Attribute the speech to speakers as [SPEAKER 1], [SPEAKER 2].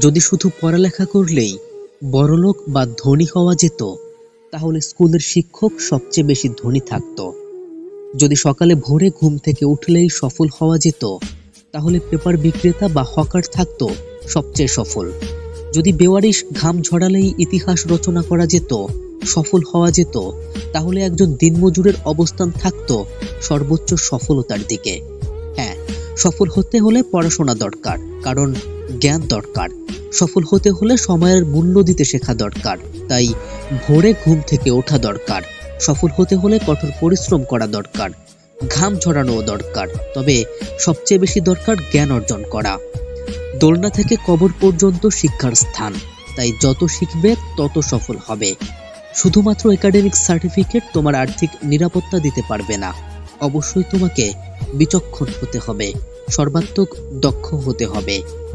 [SPEAKER 1] যদি শুধু পড়ালেখা করলেই বড়লোক বা ধনী হওয়া যেত, তাহলে স্কুলের শিক্ষক সবচেয়ে বেশি ধনী থাকতো। যদি সকালে ভোরে ঘুম থেকে উঠলেই সফল হওয়া যেত, তাহলে পেপার বিক্রেতা বা হকার থাকতো সবচেয়ে সফল। যদি বেওয়ারিশ ঘাম ঝরালেই ইতিহাস রচনা করা যেত, সফল হওয়া যেত, তাহলে একজন দিনমজুরের অবস্থান থাকতো সর্বোচ্চ সফলতার দিকে। সফল হতে হলে পড়াশোনা দরকার, কারণ জ্ঞান দরকার। সফল হতে হলে সময়ের মূল্য দিতে শেখা দরকার, তাই ভোরে ঘুম থেকে ওঠা দরকার। সফল হতে হলে কঠোর পরিশ্রম করা দরকার, ঘাম ঝরানোও দরকার, তবে সবচেয়ে বেশি দরকার জ্ঞান অর্জন করা। দোলনা থেকে কবর পর্যন্ত শিক্ষার স্থান, তাই যত শিখবে তত সফল হবে। শুধুমাত্র একাডেমিক সার্টিফিকেট তোমার আর্থিক নিরাপত্তা দিতে পারবে না। অবশ্যই তোমাকে বিচক্ষণ হতে হবে সর্বাত্মক দক্ষ হতে হবে।